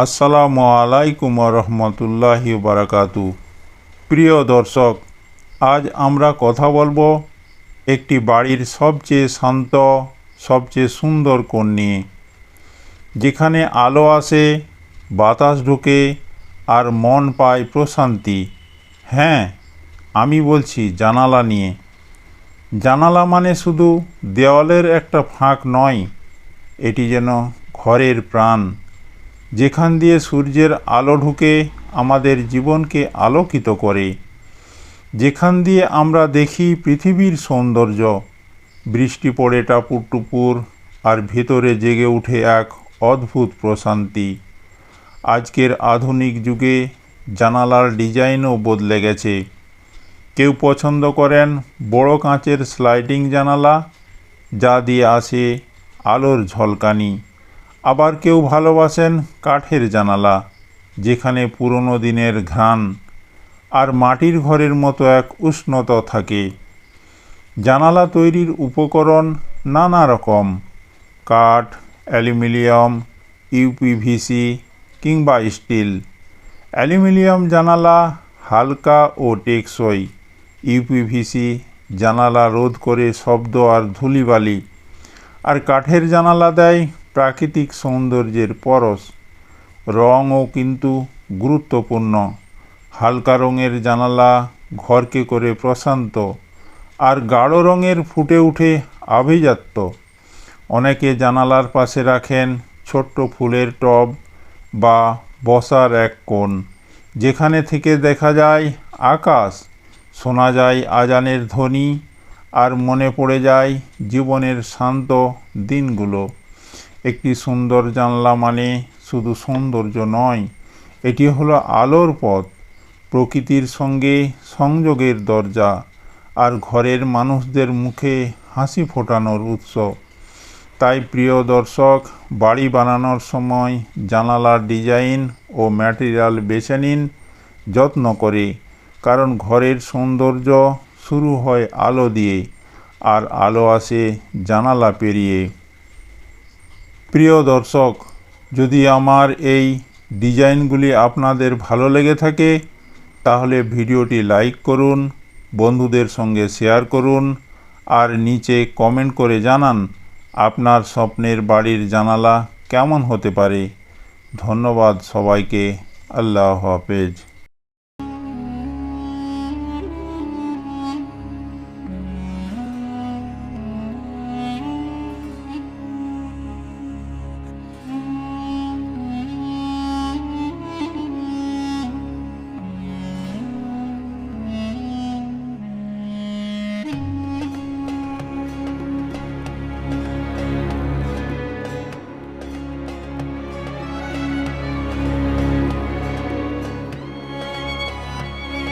আসসালামু আলাইকুম রহমতুল্লাহি বারাকাতু প্রিয় দর্শক, আজ আমরা কথা বলব একটি বাড়ির সবচেয়ে শান্ত, সবচেয়ে সুন্দর কোণ নিয়ে। যেখানে আলো আসে, বাতাস ঢোকে আর মন পায় প্রশান্তি। হ্যাঁ আমি বলছি জানালা নিয়ে। জানালা মানে শুধু দেওয়ালের একটা ফাঁক নয়, এটি যেন ঘরের প্রাণ। যেখান দিয়ে সূর্যের আলো ঢুকে আমাদের জীবনকে আলোকিত করে। যেখান দিয়ে আমরা দেখি পৃথিবীর সৌন্দর্য। বৃষ্টি পড়ে টাপুর টুপুর আর ভেতরে জেগে উঠে এক অদ্ভুত প্রশান্তি। আজকের আধুনিক যুগে জানালার ডিজাইনও বদলে গেছে। কেউ পছন্দ করেন বড় কাঁচের স্লাইডিং জানালা, যা দিয়ে আসে আলোর ঝলকানি। আবার কেউ ভালোবাসেন কাঠের জানালা, যেখানে পুরনো দিনের ঘ্রাণ আর মাটির ঘরের মতো এক উষ্ণতা থাকে। জানালা তৈরির উপকরণ নানা রকম, কাঠ, অ্যালুমিনিয়াম ইউপিভিসি কিংবা স্টিল। অ্যালুমিনিয়াম জানালা হালকা ও টেকসই ইউপিভিসি জানালা রোধ করে শব্দ আর ধুলিবালি, আর কাঠের জানালা দেয় প্রাকৃতিক সৌন্দর্যের পরশ। রঙও কিন্তু গুরুত্বপূর্ণ। হালকা রঙের জানালা ঘরকে করে প্রশান্ত আর গাঢ় রঙের ফুটে উঠে আভিজাত্য। অনেকে জানালার পাশে রাখেন ছোট্ট ফুলের টব বা বসার এক কোণ। যেখানে থেকে দেখা যায় আকাশ, শোনা যায় আজানের ধ্বনি আর মনে পড়ে যায় জীবনের শান্ত দিনগুলো। একটি সুন্দর জানলা মানে শুধু সৌন্দর্য নয়, এটি হলো আলোর পথ, প্রকৃতির সঙ্গে সংযোগের দরজা, আর ঘরের মানুষদের মুখে হাসি ফোটানোর উৎস। তাই প্রিয় দর্শক, বাড়ি বানানোর সময় জানালার ডিজাইন ও ম্যাটেরিয়াল বেছে নিন যত্ন করে, কারণ ঘরের সৌন্দর্য শুরু হয় আলো দিয়ে, আর আলো আসে জানালা পেরিয়ে। প্রিয় দর্শক, যদি আমার এই ডিজাইনগুলি আপনাদের ভালো লেগে থাকে, তাহলে ভিডিওটি লাইক করুন, বন্ধুদের সঙ্গে শেয়ার করুন, আর নিচে কমেন্ট করে জানান আপনার স্বপ্নের বাড়ির জানালা কেমন হতে পারে। ধন্যবাদ সবাইকে। আল্লাহ হাফেজ।